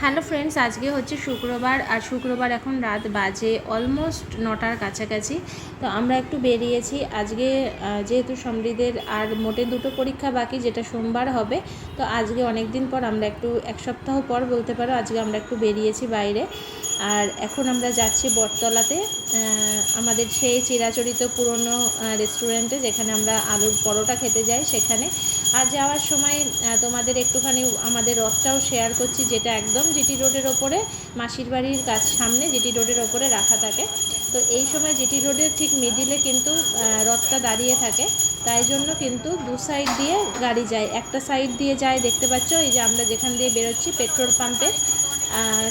Hello friends, আজকে হচ্ছে শুক্রবার আর শুক্রবার এখন রাত বাজে অলমোস্ট নটার কাছাকাছি। তো আমরা একটু বেরিয়েছি। আজকে যেহেতু সমৃদ্ধের আর মোটে দুটো পরীক্ষা বাকি, যেটা সোমবার হবে, তো আজকে অনেক দিন পর আমরা একটু, এক সপ্তাহ পর বলতে পারো, আজকে আমরা একটু বেরিয়েছি বাইরে। আর এখন আমরা যাচ্ছি বটতলাতে আমাদের সেই চিরাচরিত পুরনো রেস্টুরেন্টে যেখানে আমরা আলুর পরোটা খেতে যাই সেখানে। আর যাওয়ার সময় তোমাদের একটুখানি আমাদের রথটাও শেয়ার করছি, যেটা একদম জিটি রোডের ওপরে, মাসির বাড়ির কাজ সামনে জিটি রোডের ওপরে রাখা থাকে। তো এই সময় জিটি রোডের ঠিক মিডিলে কিন্তু রথটা দাঁড়িয়ে থাকে। তাই জন্য কিন্তু দু সাইড দিয়ে গাড়ি যায়। একটা সাইড দিয়ে যায়, দেখতে পাচ্ছ? এই যে আমরা যেখান দিয়ে বেরোচ্ছি পেট্রোল পাম্পের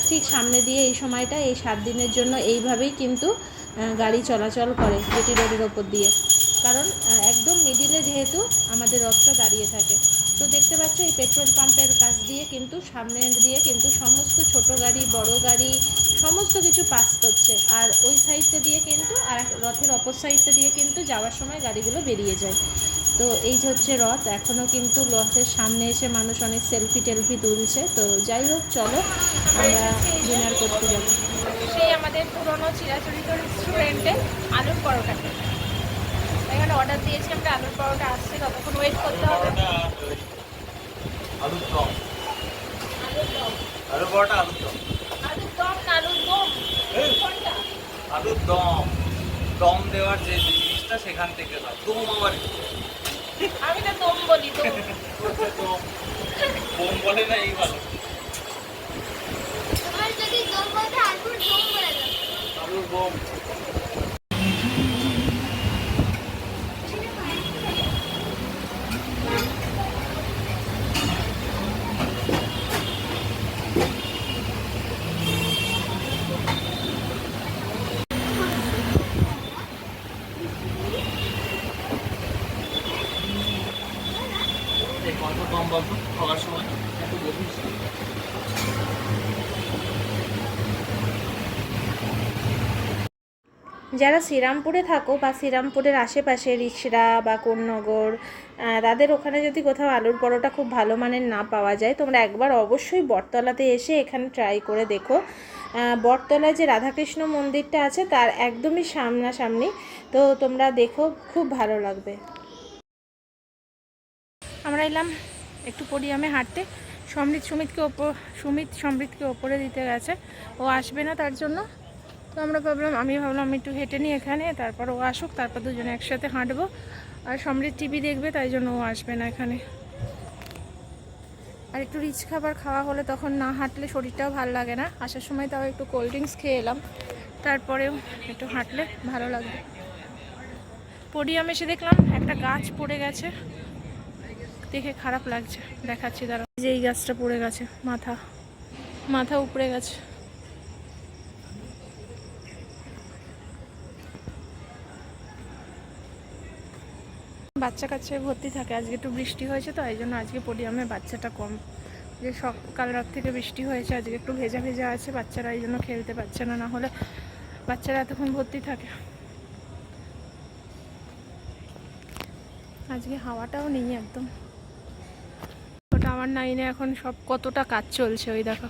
ঠিক সামনে দিয়ে এই সময়টা, এই সাত দিনের জন্য এইভাবেই কিন্তু গাড়ি চলাচল করে জিটি রোডের ওপর দিয়ে। কারণ একদম মিডিলে যেহেতু আমাদের রথটা দাঁড়িয়ে থাকে। তো দেখতে পাচ্ছ, এই পেট্রোল পাম্পের কাছ দিয়ে কিন্তু, সামনে দিয়ে কিন্তু সমস্ত ছোট গাড়ি, বড় গাড়ি, সমস্ত কিছু পাস করছে। আর ওই সাইডটা দিয়ে কিন্তু, আর রথের অপর সাইডটা দিয়ে কিন্তু যাওয়ার সময় গাড়িগুলো বেরিয়ে যায়। তো এই যে হচ্ছে রথ এখনও কিন্তু রথের সামনে এসে মানুষ অনেক সেলফি টেলফি তুলছে। তো যাই হোক, চলো, আমরা ডিনার করতে যাব। সেই আমাদের পুরনো চিরাচরিত রেস্টুরেন্টে আলুর পরোটা। খেতে। অর্ডার দিয়েছি আমরা আলুর পরোটা আসছে ততক্ষণ ওয়েট করতে হবে। আলুর দম। আলুর পরোটা আলুর দম। আলুর দম না আলুর দম। আলুর দম। দম দেওয়ার যে জিনিসটা সেখান থেকে দাও। দম আবার কি? আমি তো দম বলি দম। দম। বলে না এই ভালো। তোমার যদি দম বলতে আলুর দম বলে দাও। আলুর বোম এই কত দম বলতো খাওয়ার সময় একটু বলিস যারা শ্রীরামপুরে থাকো বা শ্রীরামপুরের আশেপাশে রিসরা বা কোন্নগর তাদের ওখানে যদি কোথাও আলুর পরোটা খুব ভালো মানের না পাওয়া যায়, তোমরা একবার অবশ্যই বটতলাতে এসে এখানে ট্রাই করে দেখো। বটতলায় যে রাধাকৃষ্ণ মন্দিরটা আছে, তার একদমই সামনাসামনি। তো তোমরা দেখো, খুব ভালো লাগবে। আমরা এলাম একটু পডিয়ামে হাঁটতে। সমৃদ্ধ সুমিতকে ওপর সুমিত সমৃদ্ধকে ওপরে দিতে গেছে। ও আসবে না তার জন্য। তো আমরা ভাবলাম, আমি ভাবলাম একটু হেঁটে নিই এখানে, তারপর ও আসুক, তারপর দুজনে একসাথে হাঁটবো। আর সমৃদ্ধ টিভি দেখবে, তাই জন্য ও আসবে না এখানে। আর একটু রিচ খাবার খাওয়া হলে তখন না হাঁটলে শরীরটাও ভালো লাগে না। আসার সময় তাও একটু কোল্ড ড্রিঙ্কস খেয়ে এলাম। তারপরেও একটু হাঁটলে ভালো লাগবে। পোডিয়ামে এসে দেখলাম, একটা গাছ পড়ে গেছে। দেখে খারাপ লাগছে। দেখাচ্ছি দাঁড়া যে এই গাছটা পড়ে গেছে, মাথা। মাথা উপড়ে গেছে। বাচ্চা কাচ্চায় ভর্তি থাকে, আজকে একটু বৃষ্টি হয়েছে তো, এই জন্য আজকে পোডিয়ামে বাচ্চাটা কম। যে সকাল রাত থেকে বৃষ্টি হয়েছে, আজকে একটু ভেজা ভেজা আছে, বাচ্চারা এই জন্য খেলতে পারছে না না হলে বাচ্চারা এতক্ষণ ভর্তি থাকে। আজকে হাওয়াটাও নেই একদম। টাওয়ার নাইনে এখন সব কতটা কাজ চলছে ওই দেখো।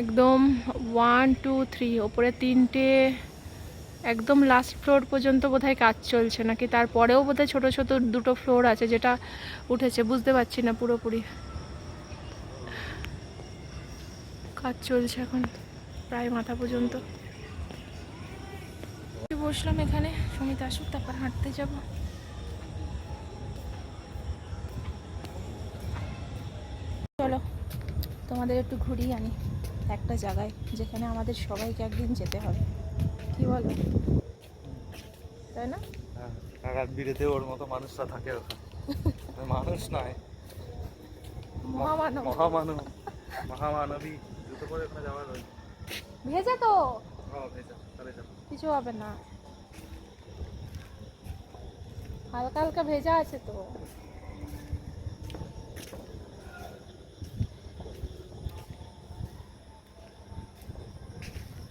একদম ওয়ান টু থ্রি ওপরে তিনটে, একদম লাস্ট ফ্লোর পর্যন্ত বোধহয় কাজ চলছে নাকি? তারপরেও বোধহয় ছোটো ছোটো দুটো ফ্লোর আছে যেটা উঠেছে, বুঝতে পারছি না পুরোপুরি। কাজ চলছে এখন প্রায় মাথা পর্যন্ত। বসলাম এখানে, সুমিত আসুক, তারপর হাঁটতে যাব। তোমাদের একটু ঘুরিয়ে আনি একটা জায়গায় যেখানে আমাদের সবাইকে একদিন যেতে হবে। কি বলো? তাই না? রাত বিরেতে ওর মতো মানুষরা থাকে ওখানে। মানুষ নয়। মহামানব। মহামানব। মহামানবী। জুতো করে ওখানে যাওয়ার ভেজা তো? ভেজা, তাহলে যাব। কিছু হবে না। হালকা হালকা ভেজা আছে তো।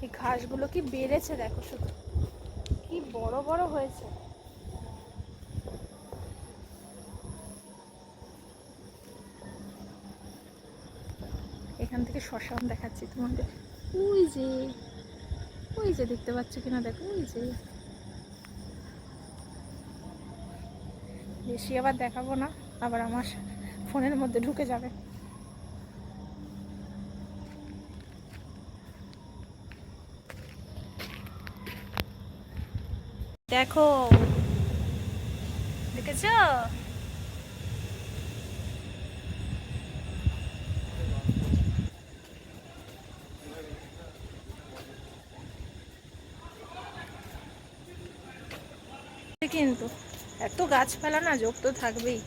এই ঘাসগুলো কি বেড়েছে দেখো শুধু। কি বড় বড় হয়েছে। এখান থেকে শ্মশান দেখাচ্ছি তোমাদের। ওই যে ওই যে দেখতে পাচ্ছ কিনা দেখো, ওই যে। বেশি আবার দেখাবো না, আবার আমার ফোনের মধ্যে ঢুকে যাবে। দেখো। দেখেছ? কিন্তু এত গাছপালা না যোগ তো থাকবেই।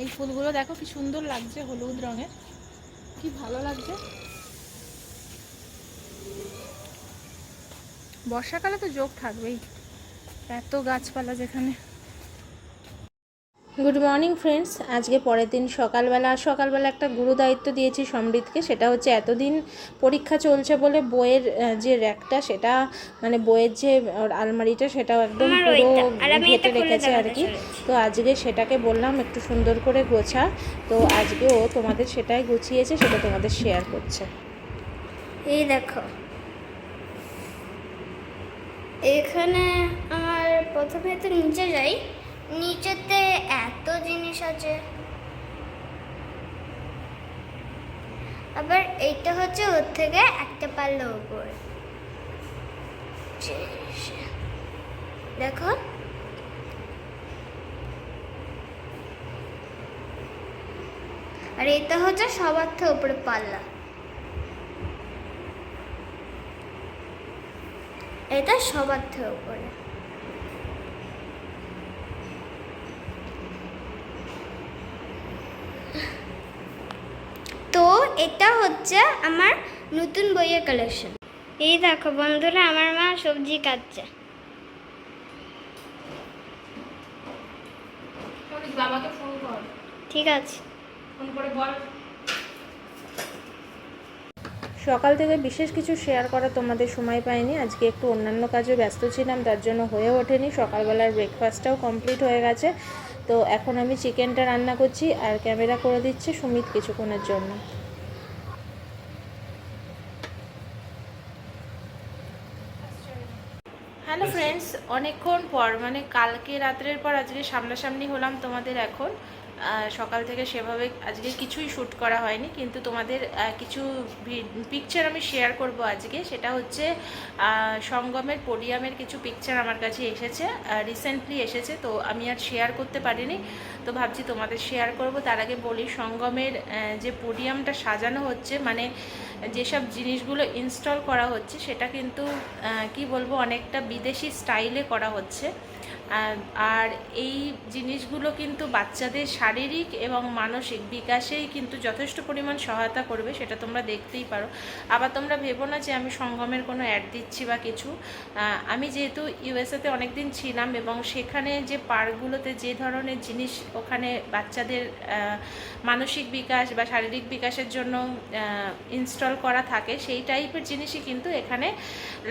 এই ফুলগুলো দেখো কি সুন্দর লাগছে হলুদ রঙের। কি ভালো লাগছে। বর্ষাকালে তো যোগ থাকবেই। এত গাছপালা যেখানে। গুড মর্নিং ফ্রেন্ডস আজকে পরের দিন সকালবেলা আর সকালবেলা একটা গুরু দায়িত্ব দিয়েছি সমৃদ্ধকে সেটা হচ্ছে এতদিন পরীক্ষা চলছে বলে বইয়ের যে র্যাকটা সেটা মানে বইয়ের যে আলমারিটা সেটাও একদম পুরো। ঘেটে রেখেছে আর কি তো আজকে সেটাকে বললাম একটু সুন্দর করে গোছা। তো আজকে ও তোমাদের সেটাই গুছিয়েছে সেটা তোমাদের শেয়ার করছে। এই দেখো। এখানে আমার প্রথমে তো নিচে যাই। নিচেতে এত জিনিস আছে। আবার এইটা হচ্ছে ওর থেকে একটা পাল্লা উপর। দেখো। আর এটা হচ্ছে সবার থেকে উপরে পাল্লা। এটা সবার থেকে উপরে। তো এটা হচ্ছে আমার নতুন বইয়ের কালেকশন এই দেখো বন্ধুরা আমার মা সবজি কাটছে। বাবাকে ফোন কর। ঠিক আছে। ফোন করে বল। সকাল থেকে বিশেষ কিছু শেয়ার করা তোমাদের সময় পাইনি। আজকে একটু অন্যান্য কাজে ব্যস্ত ছিলাম, তার জন্য হয়ে ওঠেনি। সকালবেলার ব্রেকফাস্টটাও কমপ্লিট হয়ে গেছে। তো এখন আমি চিকেনটা রান্না করছি আর ক্যামেরা করে দিচ্ছে সুমিত কিছুক্ষণের জন্য। হ্যালো ফ্রেন্ডস অনেকক্ষণ পর মানে কালকে রাত্রের পর আজকে সামনাসামনি হলাম তোমাদের এখন। সকাল থেকে সেভাবে আজকে কিছুই শ্যুট করা হয়নি, কিন্তু তোমাদের কিছু পিকচার আমি শেয়ার করব আজকে। সেটা হচ্ছে সঙ্গমের পোডিয়ামের কিছু পিকচার আমার কাছে এসেছে রিসেন্টলি এসেছে, তো আমি আর শেয়ার করতে পারিনি। তো ভাবছি তোমাদের শেয়ার করব। তার আগে বলি, সঙ্গমের যে পোডিয়ামটা সাজানো হচ্ছে মানে যেসব জিনিসগুলো ইনস্টল করা হচ্ছে, সেটা কিন্তু কি বলব, অনেকটা বিদেশি স্টাইলে করা হচ্ছে। আর এই জিনিসগুলো কিন্তু বাচ্চাদের শারীরিক এবং মানসিক বিকাশেই কিন্তু যথেষ্ট পরিমাণ সহায়তা করবে, সেটা তোমরা দেখতেই পারো। আবার তোমরা ভেবো না যে আমি সঙ্গমের কোনো অ্যাড দিচ্ছি বা কিছু। আমি যেহেতু ইউএসএতে অনেক দিন ছিলাম এবং সেখানে যে পার্কগুলোতে যে ধরনের জিনিস ওখানে বাচ্চাদের মানসিক বিকাশ বা শারীরিক বিকাশের জন্য ইনস্টল করা থাকে, সেই টাইপের জিনিসই কিন্তু এখানে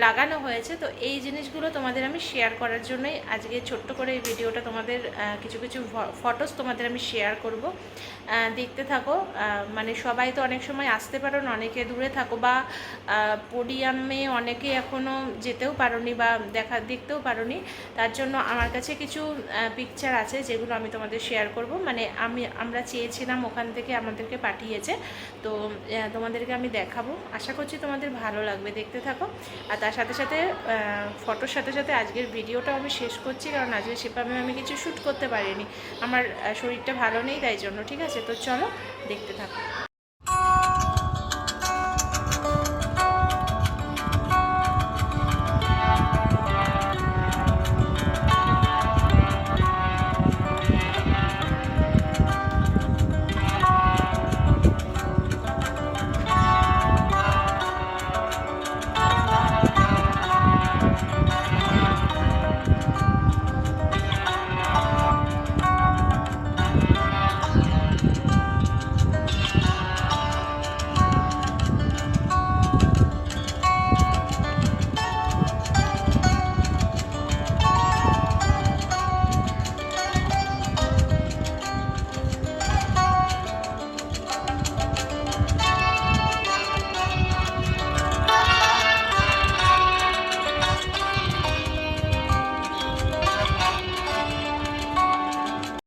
লাগানো হয়েছে। তো এই জিনিসগুলো তোমাদের আমি শেয়ার করার জন্যই আজকে ছোট্ট করে এই ভিডিওটা তোমাদের কিছু কিছু ফটোস তোমাদের আমি শেয়ার করব। দেখতে থাকো মানে সবাই তো অনেক সময় আসতে পারো না, অনেকে দূরে থাকো বা পোডিয়ামে অনেকে এখনও যেতেও পারোনি বা দেখা, দেখতেও পারোনি। তার জন্য আমার কাছে কিছু পিকচার আছে যেগুলো আমি তোমাদের শেয়ার করব। মানে আমি, আমরা চেয়েছিলাম ওখান থেকে আমাদেরকে পাঠিয়েছে। তো তোমাদেরকে আমি দেখাবো। আশা করছি তোমাদের ভালো লাগবে। দেখতে থাকো। আর তার সাথে সাথে ফটোর সাথে সাথে আজকের ভিডিওটাও আমি শেষ করছি। কারণ যে সেভাবে আমি কিছু শ্যুট করতে পারিনি, আমার শরীরটা ভালো নেই, তাই জন্য, ঠিক আছে? তো চলো, দেখতে থাকো।